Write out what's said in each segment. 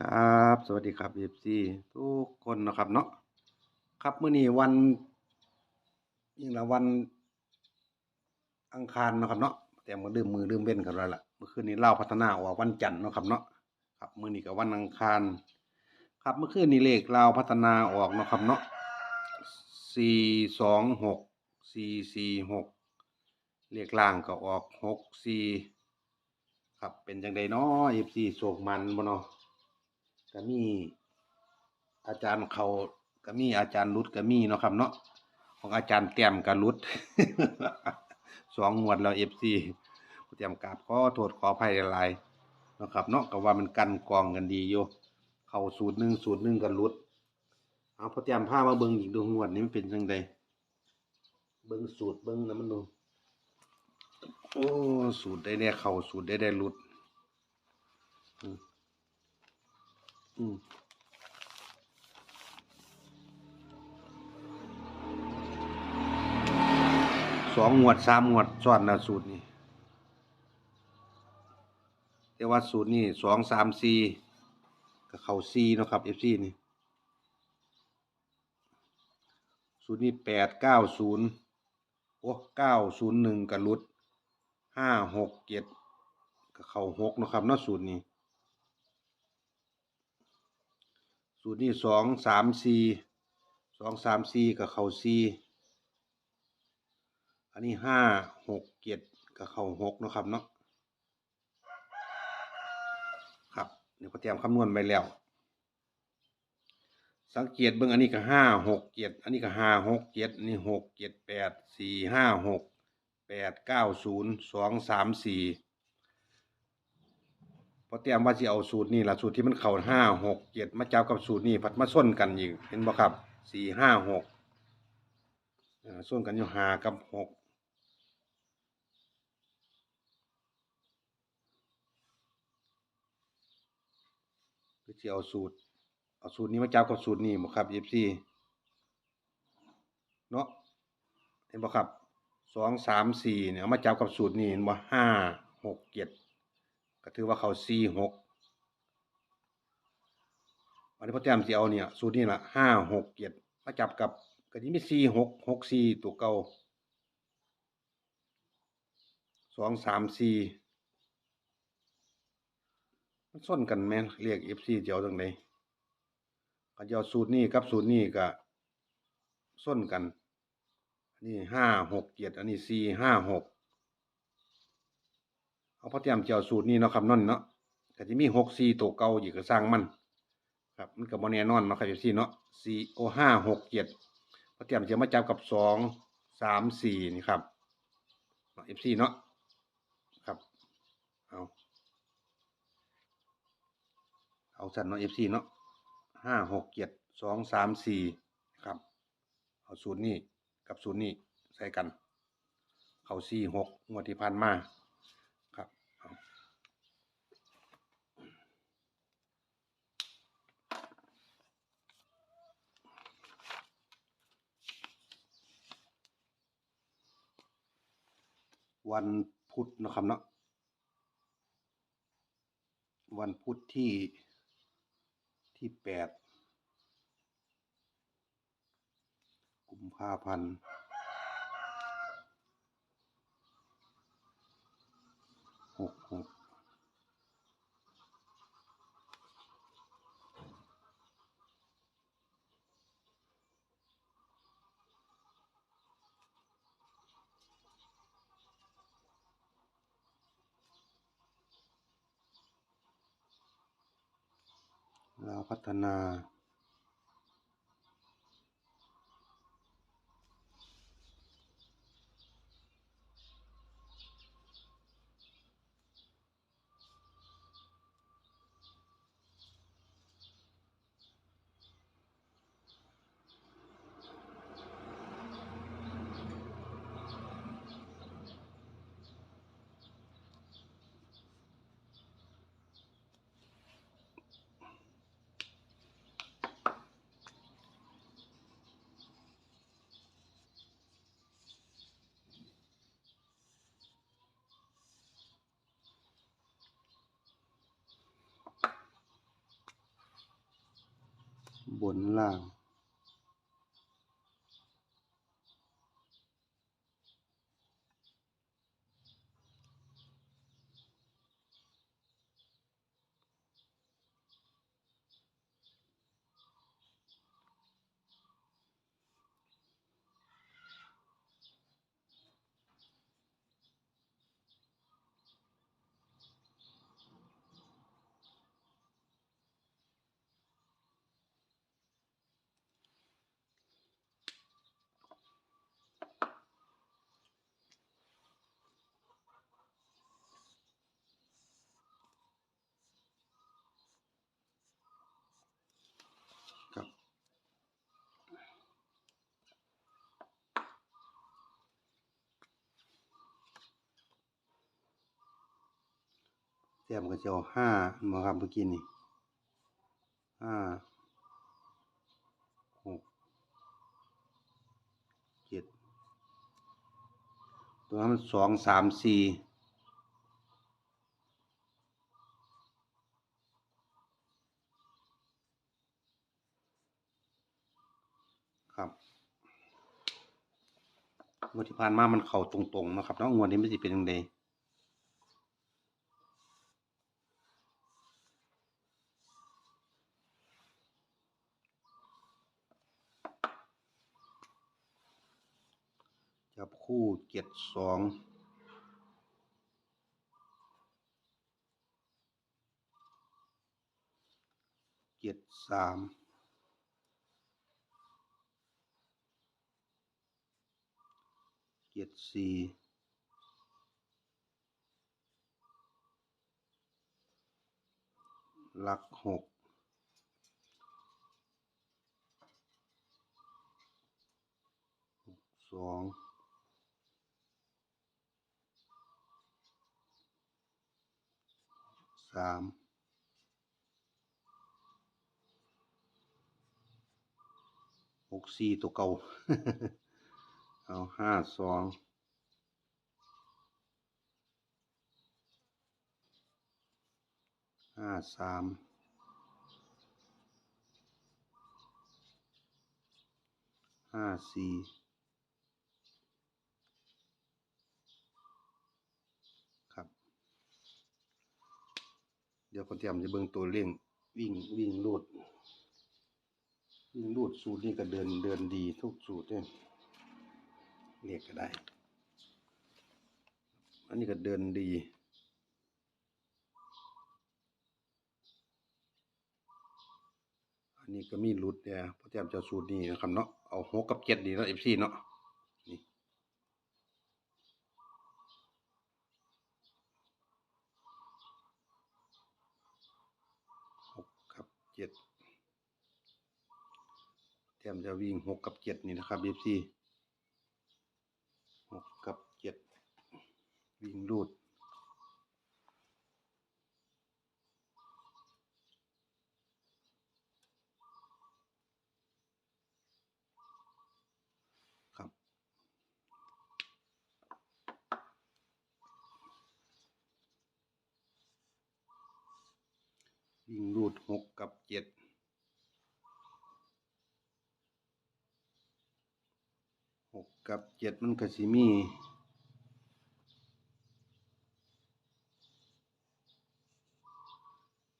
ครับ สวัสดีครับ FC ทุกคนนะครับเนาะครับมื้อนี้วันยิ่งละวันอังคารนะครับเนาะแต่มือลืมมือลืมเว้นกันแล้วล่ะเมื่อคืนนี้เล่าพัฒนาออกวันจันทร์นะครับเนาะครับมื้อนี้ก็วันอังคาร ครับเมื่อคืนนี้เลขเล่าพัฒนาออกนะครับเนาะสี่สองหกสี่สี่หกเลขล่างก็ออกหกสี่ครับเป็นจังไดเนาะ FC โศกมันบ่เนาะ ก็มี อาจารย์เขาก็มีอาจารย์รุดก็มีเนาะครับเนาะของอาจารย์เตรียมกับรุดสองงวดแล้วเอฟซีเตรียมกราบขอโทษขออภัยหลายๆนะครับเนาะก็ว่ามันกันกองกันดีอยู่เข้าสูตรหนึ่งสูตรหนึ่งกันรุดเอาพอเตรียมผ้ามาเบิ่งอีกดูงวดนี้มันเป็นจังไดเบิ่งสูตรเบิ่งนะมันดูโอ้สูตรได้ได้เข้าสูตรได้ได้รุด อืมสองงวดสามงวดซ้อนนะสูตรนี้แต่ว่าสูตรนี้สองสามสี่ก็เข้าสี่เนาะครับเอฟซีนี่สูตรนี้แปดเก้าศูนย์โอ้เก้าศูนย์หนึ่งกับรุดห้าหกเจ็ดก็เข้าหกเนาะครับเนาะสูตรนี้ สูตรนี้สองสามสี่สองสามสี่กับเข่าสี่อันนี้ห้าหกเจ็ดกับเข่าหกนะครับเนาะครับเดี๋ยวก็เตรียมคำนวณไปแล้ว สังเกตเบิ่งอันนี้ก็ห้าหกเจ็ดอันนี้ก็ห้าหกเจ็ดนนี้หกเจ็ดแปดสี่ห้าหกแปดเก้าศูนย์สองสามสี่ อเตรียมว่าสิเอาสูตรนี่ละสูตรที่มันเข้าห้าหกเจ็ดมาจับกับสูตรนี่พัดมาส้นกันอีกเห็นบ่ครับสี่ห้าหกส้นกันอยู่ห้ากับหกคือสิเอาสูตร เอาสูตรนี้มาจับกับสูตรนี่บ่ครับเอฟซีเนาะเห็นบ่ครับสองสามสี่เนี่ยเอามาจับกับสูตรนี่เห็นบ่ห้าหกเจ็ด ก็ถือว่าเขาสี่หกวันนี้พ่อแต้มสิเอาเนี่ยสูตรนี้ละห้าหกเจ็ดมาจับกับก็ที่มีสี่หกหกสี่ตัวเก่าสองสามสี่มันส้นกันแม่เรียกเอฟซีเจ้าตรงไหนก็จะเอาสูตรนี้กับสูตรนี้ก็ส้นกันนนี้ห้าหกเจ็ดอันนี้สี่ห้าหก เอาพอเตรียมเจียวสูตรนี้เนาะครับนั่นเนาะก็จะมีหกสี่ตัวเก่าอยู่ก็สร้างมัน ครับมันก็บ่แน่นอนเนาะครับพี่เนาะสี่โอห้าหกเจ็ดพอเตรียมจะมาจับกับสองสามสี่นี่ครับเอฟซีเนาะครับเอาเอาสันเนาะเอฟซีเนาะห้าหกเจ็ดสองสามสี่ครับเอาสูตรนี้กับสูตรนี้ใส่กัน เขาสี่หกงวดที่ผ่านมา ครับเอา วันพุธนะครับเนาะวันพุธที่ที่แปดกุมภาพันธ์หกหก ลาวพัฒนา บนล่าง แต้มก็จะเอาห้ามาครับเมื่อกี้นี่ห้าหกเจ็ดตัวนั้นมันสองสามสี่ครับงวดที่ผ่านมามันเข่าตรงๆนะครับเนาะงวดนี้ไม่สิเป็นยังไง คู่เจ็ดสองเจ็ดสามเจ็ดสี่หลักหกหกสอง สามหกสี่ตัวเก่าเอาห้าสองห้าสามห้าสี่ครับ เดี๋ยวคนเตรียมจะเบิ่งตัวเร่งวิ่งวิ่งรูดวิ่งรูดสูตรนี่ก็เดินเดินดีทุกสูตรเนี่ยเรียกก็ได้ อันนี้ก็เดินดีอันนี้ก็มีรุดเนี่ยพอเตรียมจะสูตรนี้นะครับเนาะเอาหกกับเจ็ดดีเนาะเอฟซีเนาะ นี่ หกกับเจ็ดเตรียมจะวิ่งหกกับเจ็ดนี่นะครับเอฟซีหกกับเจ็ดวิ่งรูดครับวิ่งรูดหกกับเจ็ด หกกับเจ็ดมันก็สิมี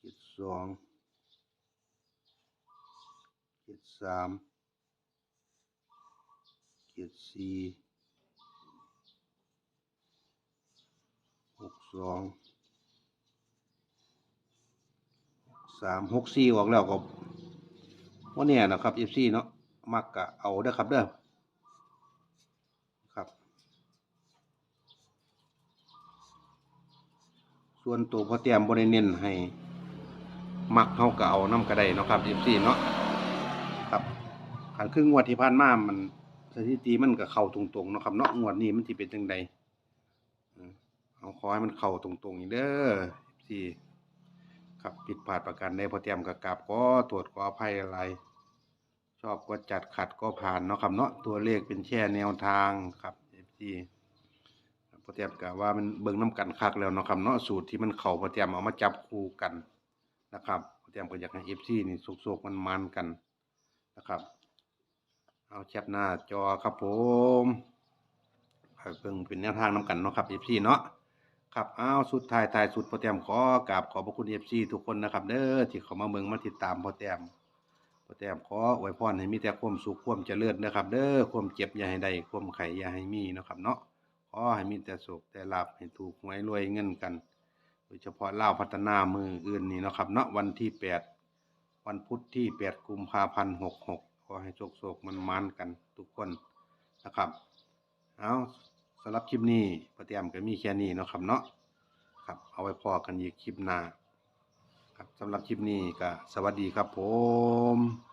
เจ็ดสองเจ็ดสามเจ็ดสี่หกสองสามหกสี่ออกแล้วก็ว่าเนี่ยนะครับเอฟซีเนาะมักกะเอาเด้ครับเด้อครับ ส่วนตัวพอเตรียมบริเน้นให้ มักเฮาก็เอาน้ำกระไดเนาะครับเอฟซีเนาะครับขันครึ่งงวดที่ผ่านมามันสถิติมันก็เข้าตรงๆเนาะครับเนาะงวดนี้มันสิเป็นจังใดเอาขอให้มันเข้าตรงๆอีกเด้อเอฟซีครับผิดพลาดประการใดพอเตรียมกับกราบก็ตรวจขออภัยอะไร ชอบก็จัดขัดก็ผ่านเนาะครับเนาะตัวเลขเป็นแค่แนวทางครับ FG พ อเตียมกับว่ามันเบิ่งน้ำกันคักแล้วเนาะครับเนาะสูตรที่มันเข่าพอเตียมเอามาจับคู่กันนะครับพอเตียมก็อยากให้ FG นี่สุกๆมันมันกันนะครับ เอาแคปหน้าจอครับผมไปเบิ่งเป็นแนวทางน้ำกันเนาะครับ FC เนาะครับเอาสุดท้ายท้ายสุดพอแต้มขอกราบขอบพระคุณ FC ทุกคนนะครับ เด้อที่เขามาเบิ่งมาติดตามพอแต้มพอแต้มขออวยพรให้มีแต่ความสุขความเจริญนะครับ เด้อความเจ็บอย่าให้ได้ความไข้อย่าให้มีนะครับเนาะ ขอให้มีแต่สุขแต่ลาภให้ถูกหวยรวยเงินกัน โดยเฉพาะเลาพัฒนามืออื่นนี่นะครับเนาะวันที่แปดวันพุธที่แปดกุมภาพันธ์หกหกขอให้โชคโชคมันมันกันทุกคนนะครับเอาสำหรับคลิปนี้ประเตรียมก็มีแค่นี้นะครับเนาะครับเอาไว้พอกันอีกคลิปหน้าครับสำหรับคลิปนี้ก็สวัสดีครับผม